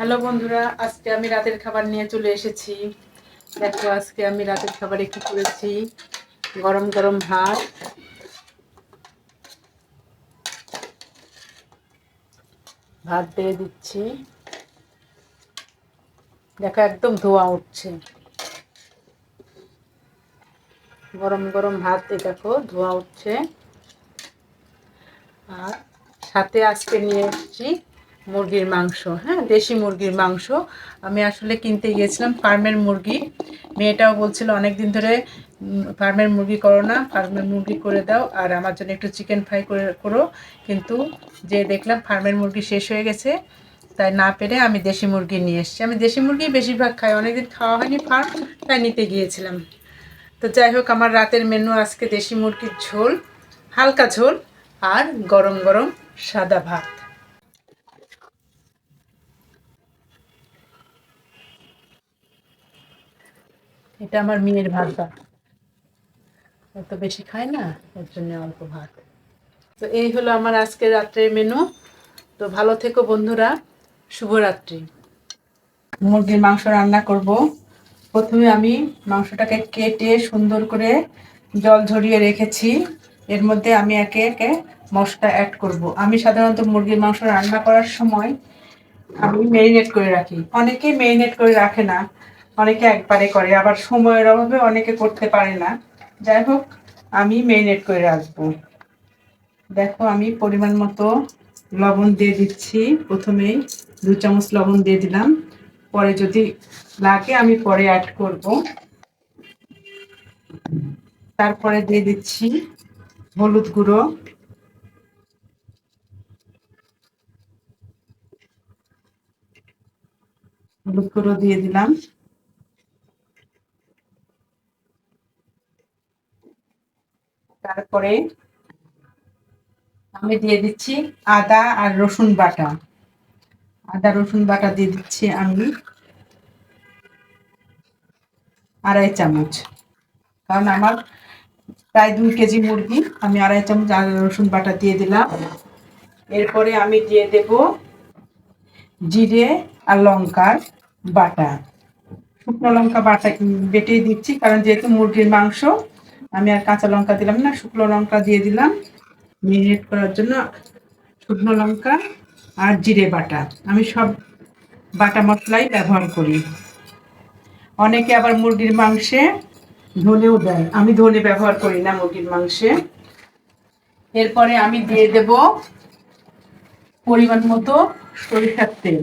Hello বন্ধুরা, আজকে আমি রাতের খাবার নিয়ে চলে এসেছি। দেখো, আজকে আমি রাতের খাবারে কি করেছি? গরম গরম ভাত। ভাত দিয়ে দিচ্ছি। দেখো, একদম ধোয়া উঠছে। গরম গরম ভাত এই দেখো, ধোয়া উঠছে। আর সাথে আজকে নিয়ে এসেছি মুরগির মাংস হ্যাঁ দেশি মুরগির মাংস। আমি আসলে কিনতে গিয়েছিলাম ফার্মের মুরগি। মেয়েটাও বলছিল অনেক দিন ধরে ফার্মের মুরগি করো না, ফার্মের মুরগি করে দাও, আর আমার জন্য একটু চিকেন ফ্রাই করে, করো। কিন্তু যে দেখলাম ফার্মের মুরগি শেষ হয়ে গেছে, তাই না পেরে আমি দেশি মুরগি নিয়ে এসেছি। আমি দেশি মুরগি বেশিরভাগ খাই, অনেকদিন খাওয়া হয়নি ফার্ম তাই নিতে গিয়েছিলাম। তো যাই হোক, আমার রাতের মেনু আজকে দেশি মুরগির ঝোল, হালকা ঝোল, আর গরম গরম সাদা ভাত। এটা আমার মেয়ের ভাত ভাত। এত বেশি খায় না, এর জন্য অল্প ভাত। তো এই হলো আমার আজকের রাত্রের মেনু। তো ভালো থেকো বন্ধুরা, শুভরাত্রি। মুরগির মাংস রান্না করব। প্রথমে আমি মাংসটাকে কেটে সুন্দর করে জল ঝরিয়ে রেখেছি। এর মধ্যে আমি একে একে মশলা অ্যাড করব। আমি সাধারণত মুরগির মাংস রান্না করার সময় আমি মেরিনেট করে রাখি। অনেকেই মেরিনেট করে রাখে না। অনেকে একবারে করে, আবার সময়ের অভাবে অনেকে করতে পারে না। যাই হোক, আমি মেরিনেট করে রাখব। দেখো, আমি পরিমাণ মতো লবণ দিয়ে দিচ্ছি। প্রথমেই দু চামচ লবণ দিয়ে দিলাম। পরে যদি লাগে, আমি পরে অ্যাড করব। তারপরে দিয়ে দিচ্ছি হলুদ গুঁড়ো। হলুদ গুঁড়ো দিয়ে দিলাম। তারপরে আমি দিয়ে দিচ্ছি আদা আর রসুন বাটা। আদা, রসুন বাটা দিয়ে দিচ্ছি আমি আড়াই চামচ। কারণ আমার প্রায় দুই কেজি মুরগি, আমি আড়াই চামচ আদা, রসুন বাটা দিয়ে দিলাম। এরপরে আমি দিয়ে দেব জিরে আর লঙ্কার বাটা। শুকনো লঙ্কা বাটা বেটে দিচ্ছি, কারণ যেহেতু মুরগির মাংস আমি আর কাঁচা লঙ্কা দিলাম না, শুকনো লঙ্কা দিয়ে দিলাম। মেরিনেট করার জন্য শুকনো লঙ্কা আর জিরে বাটা। আমি সব বাটা মশলাই ব্যবহার করি। অনেকে আবার মুরগির মাংসে ধনেও দেয়। আমি ধনে ব্যবহার করি না মুরগির মাংসে। এরপরে আমি দিয়ে দেব পরিমাণ মতো সরিষার তেল।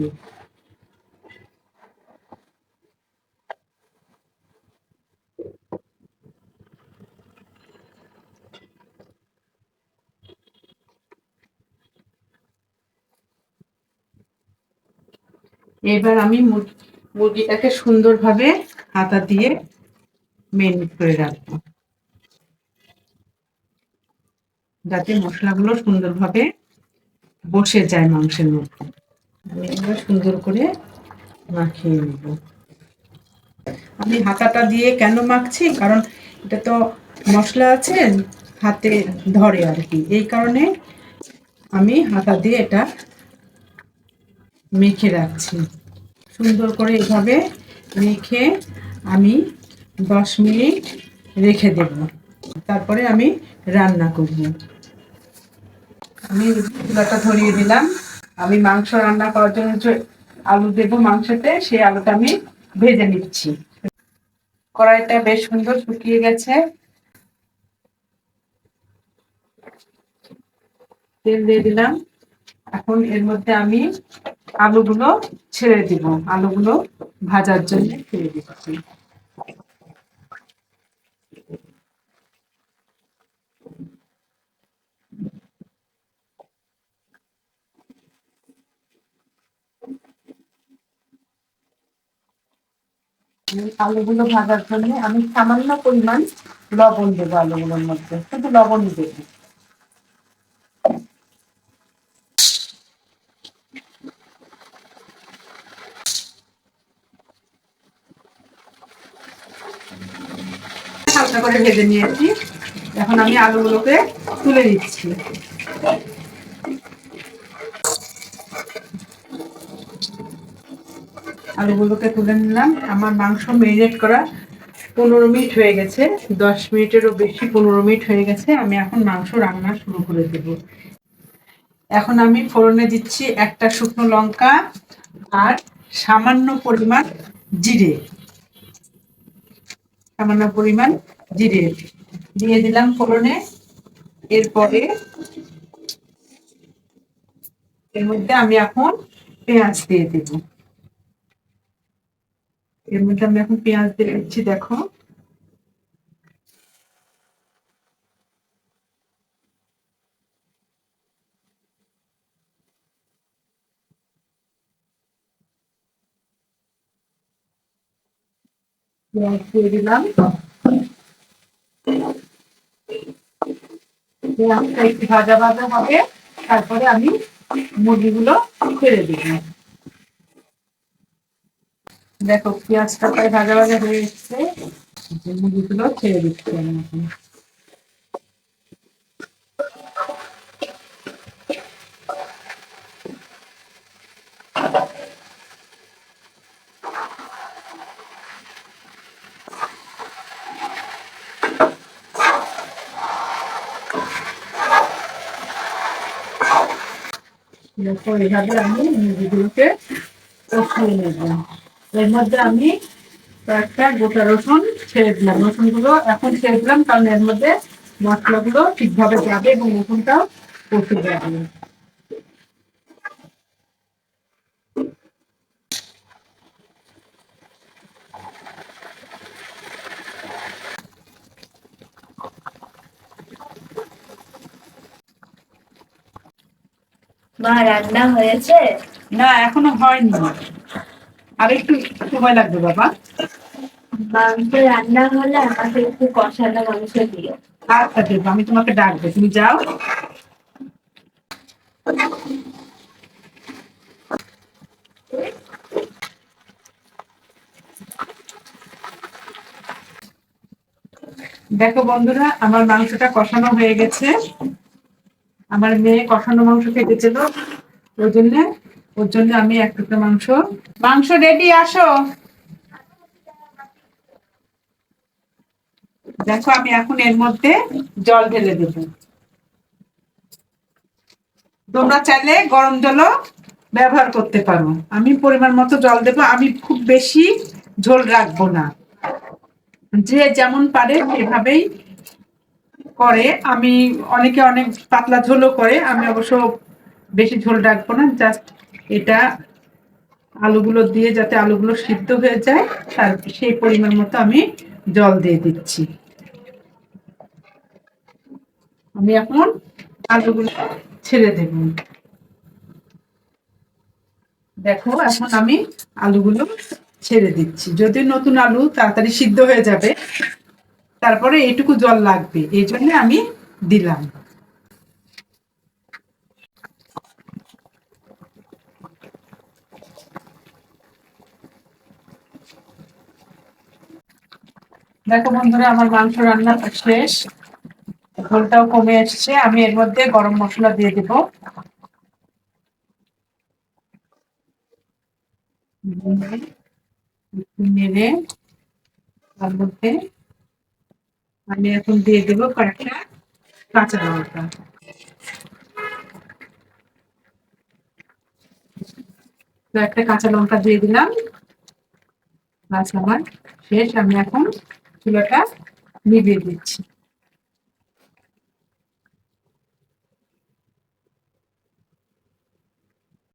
এবার আমি মুর- মুরগিটাকে সুন্দরভাবে হাতা দিয়ে মেরিনেট করে রাখব। যাতে মশলাগুলো সুন্দরভাবে বসে যায় মাংসের মধ্যে। আমি সুন্দর করে মাখিয়ে নেব। আমি হাতাটা দিয়ে কেন মাখছি? কারণ এটা তো মশলা আছে, হাতে ধরে আর কি। এই কারণে আমি হাতা দিয়ে এটা মেখে রাখছি। সুন্দর করে এভাবে মেখে আমি দশ মিনিট রেখে দেব। তারপরে আমি রান্না করব। আমি চুলাটা ধরিয়ে দিলাম। আমি মাংস রান্না করার জন্য যে আলু দেবো মাংসতে, সেই আলুটা আমি ভেজে নিচ্ছি। কড়াইটা বেশ সুন্দর শুকিয়ে গেছে। তেল দিয়ে দিলাম। এখন এর মধ্যে আমি আলুগুলো ছেড়ে দিব। আলুগুলো ভাজার জন্য ছেড়ে দিচ্ছি। আলুগুলো ভাজার জন্য আমি সামান্য পরিমাণ লবণ দেবো আলুগুলোর মধ্যে। শুধু লবণ দেবো হালকা করে ভেজে নিয়েছি। এখন আমি আলুগুলোকে তুলে দিচ্ছি আলুগুলোকে তুলে নিলাম। আমার মাংস মেরিনেট করা পনেরো মিনিট হয়ে গেছে। দশ মিনিটেরও বেশি পনেরো মিনিট হয়ে গেছে। আমি এখন মাংস রান্না শুরু করে দেব। এখন আমি ফোড়নে দিচ্ছি একটা শুকনো লঙ্কা আর সামান্য পরিমাণ জিরে। সামান্য পরিমাণ জিরে দিয়ে দিলাম ফোড়নে। এরপরে এর মধ্যে আমি এখন পেঁয়াজ দিয়ে দেব। এর মধ্যে আমি এখন পেঁয়াজ দিয়ে দিচ্ছি, দেখো। পেঁয়াজ দিয়ে দিলাম। একটু ভাজা ভাজা হবে। তারপরে আমি মুরগিগুলো ছেড়ে দেব। দেখো, পেঁয়াজটা প্রায় ভাজা ভাজা হয়ে এসছে। মুরগিগুলো ছেড়ে দিচ্ছি আমি দেখো এভাবে আমি মুরগিগুলোকে কষিয়ে নেব এর মধ্যে আমি কয়েকটা গোটা রসুন ছেড়ে দিলাম। রসুনগুলো এখন ছেড়ে দিলাম, কারণ এর মধ্যে মশলাগুলো ঠিকভাবে যাবে এবং রসুনটাও কষে যাবে। মা রান্না হয়েছে? না এখনও হয়নি আর একটু সময় লাগবে বাবা। মাংস রান্না হলে আমাকে একটু কষানো মাংস দিও। আচ্ছা দেবো আমি তোমাকে ডাকবো। তুমি যাও। দেখো বন্ধুরা আমার মাংসটা কষানো হয়ে গেছে। আমার মেয়ে কষানো মাংস খেতেছিল ওই জন্য, ওর জন্য আমি এক টুকরো মাংস। মাংস রেডি আসো। দেখো, আমি এখন এর মধ্যে জল ঢেলে দেব। তোমরা চাইলে গরম জলও ব্যবহার করতে পারো। আমি পরিমাণ মতো জল দেবো। আমি খুব বেশি ঝোল রাখব না। যে যেমন পারে সেভাবেই করে, আমি অনেকে অনেক পাতলা ঝোলও করে, আমি অবশ্য বেশি ঝোল রাখব না জাস্ট এটা আলুগুলো দিয়ে যাতে আলুগুলো সিদ্ধ হয়ে যায়, তার সেই পরিমাণ মতো আমি জল দিয়ে দিচ্ছি। আমি এখন আলুগুলো ছেড়ে দেব। দেখো, এখন আমি আলুগুলো ছেড়ে দিচ্ছি। যদি নতুন আলু তাড়াতাড়ি সিদ্ধ হয়ে যাবে তারপরে এইটুকু জল লাগবে, এই জন্য আমি দিলাম। দেখো বন্ধুরা, আমার মাংস রান্না শেষ। ঝোলটাও কমে এসছে, আমি এর মধ্যে গরম মশলা দিয়ে দেব। নেড়ে, তার মধ্যে আমি এখন দিয়ে দেবো কয়েকটা কাঁচা লঙ্কা। কয়েকটা কাঁচা লঙ্কা দিয়ে দিলাম। আমার শেষ, আমি এখন চুলাটা নিভিয়ে দিচ্ছি।